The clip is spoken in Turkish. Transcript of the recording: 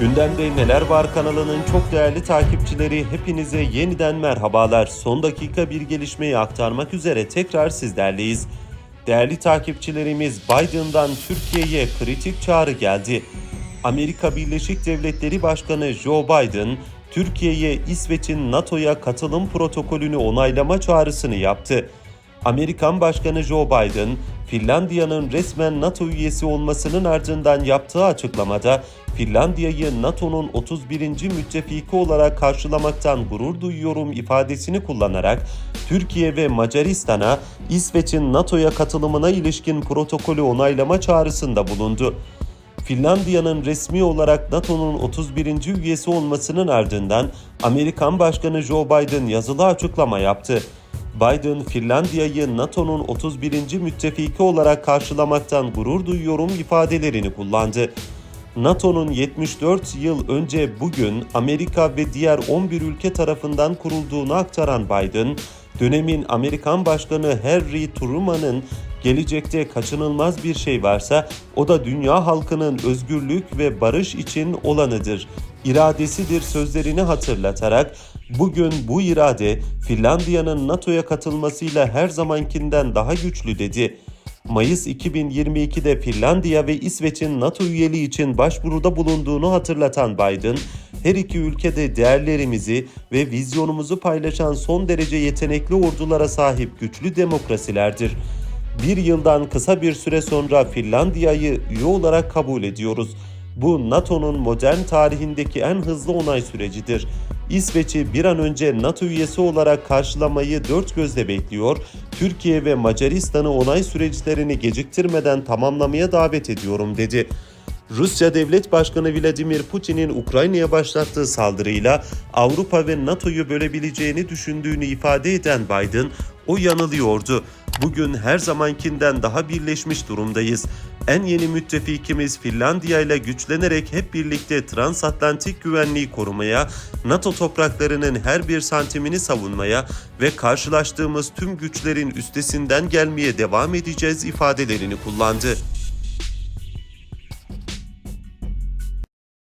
Gündemde Neler Var kanalının çok değerli takipçileri hepinize yeniden merhabalar. Son dakika bir gelişmeyi aktarmak üzere tekrar sizlerleyiz. Değerli takipçilerimiz Biden'dan Türkiye'ye kritik çağrı geldi. Amerika Birleşik Devletleri Başkanı Joe Biden, Türkiye'ye İsveç'in NATO'ya katılım protokolünü onaylama çağrısını yaptı. Amerikan Başkanı Joe Biden, Finlandiya'nın resmen NATO üyesi olmasının ardından yaptığı açıklamada Finlandiya'yı NATO'nun 31. müttefiki olarak karşılamaktan gurur duyuyorum ifadesini kullanarak Türkiye ve Macaristan'a İsveç'in NATO'ya katılımına ilişkin protokolü onaylama çağrısında bulundu. Finlandiya'nın resmi olarak NATO'nun 31. üyesi olmasının ardından Amerikan Başkanı Joe Biden yazılı açıklama yaptı. Biden, Finlandiya'yı NATO'nun 31. müttefiki olarak karşılamaktan gurur duyuyorum ifadelerini kullandı. NATO'nun 74 yıl önce bugün Amerika ve diğer 11 ülke tarafından kurulduğunu aktaran Biden, dönemin Amerikan Başkanı Harry Truman'ın gelecekte kaçınılmaz bir şey varsa o da dünya halkının özgürlük ve barış için olanıdır. iradesidir sözlerini hatırlatarak bugün bu irade Finlandiya'nın NATO'ya katılmasıyla her zamankinden daha güçlü dedi. Mayıs 2022'de Finlandiya ve İsveç'in NATO üyeliği için başvuruda bulunduğunu hatırlatan Biden, her iki ülkede değerlerimizi ve vizyonumuzu paylaşan son derece yetenekli ordulara sahip güçlü demokrasilerdir. Bir yıldan kısa bir süre sonra Finlandiya'yı üye olarak kabul ediyoruz. Bu NATO'nun modern tarihindeki en hızlı onay sürecidir. İsveç'i bir an önce NATO üyesi olarak karşılamayı dört gözle bekliyor, Türkiye ve Macaristan'ı onay süreçlerini geciktirmeden tamamlamaya davet ediyorum dedi. Rusya Devlet Başkanı Vladimir Putin'in Ukrayna'ya başlattığı saldırıyla Avrupa ve NATO'yu bölebileceğini düşündüğünü ifade eden Biden, o yanılıyordu. Bugün her zamankinden daha birleşmiş durumdayız. En yeni müttefikimiz Finlandiya ile güçlenerek hep birlikte transatlantik güvenliği korumaya, NATO topraklarının her bir santimini savunmaya ve karşılaştığımız tüm güçlerin üstesinden gelmeye devam edeceğiz ifadelerini kullandı.